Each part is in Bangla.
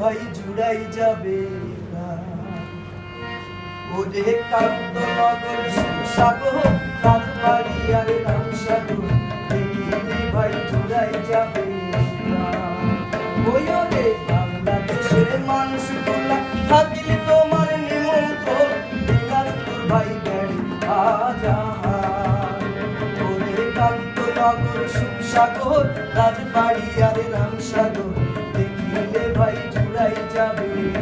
ভাই জুড়াই যাবে। ওরে কান্ত নগর সাগর রাজবাড়ি আর রাম সাগর ভাই সুসাগর দেখিলে ভাই যাবে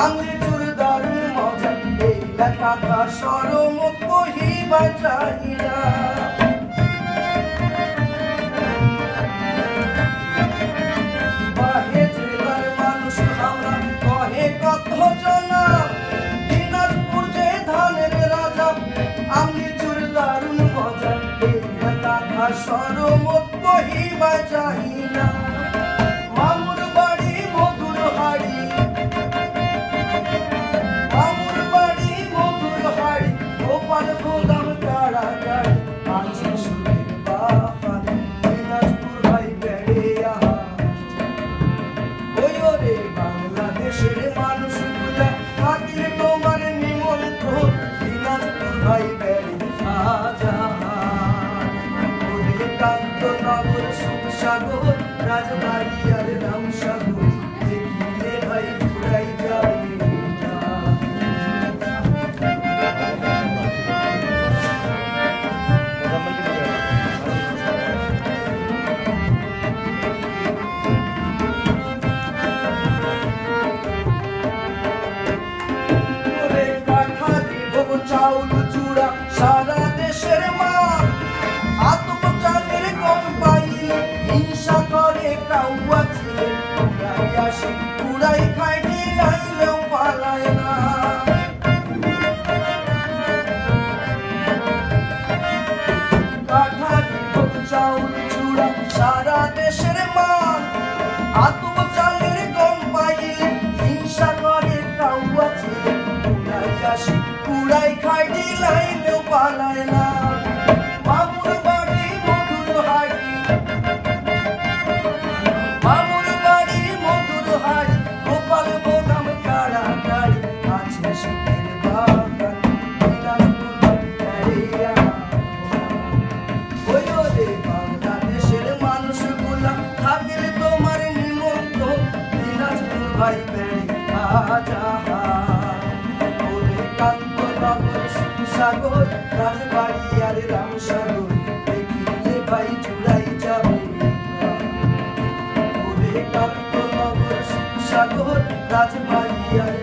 আমি চুর মজা। এই লেখাটা সরম কহিবা চাহিদা বাহে জেলার মানুষ চাউল চূড়া সারা দেশের মা আত্মচালের কম পাইলে হিংসা করে কাউয়া ছিলে উড়াই আসে খাই ঢিলাইলেও পালায় না। কাঠা চাউল চূড়া সারা দেশের মান উড়াই কুড়াই উড়াই খাই ঢিলাইলেও পালায় না মামুর বাড়ি মধুর হাড়ি। মামুর বাড়ি মধুর হাড়ি। গোপাল বোদাম কাড়া কাড়ি আছে ভাই চুড়াই যাবে সাগর রাজবাড়িয়ায়।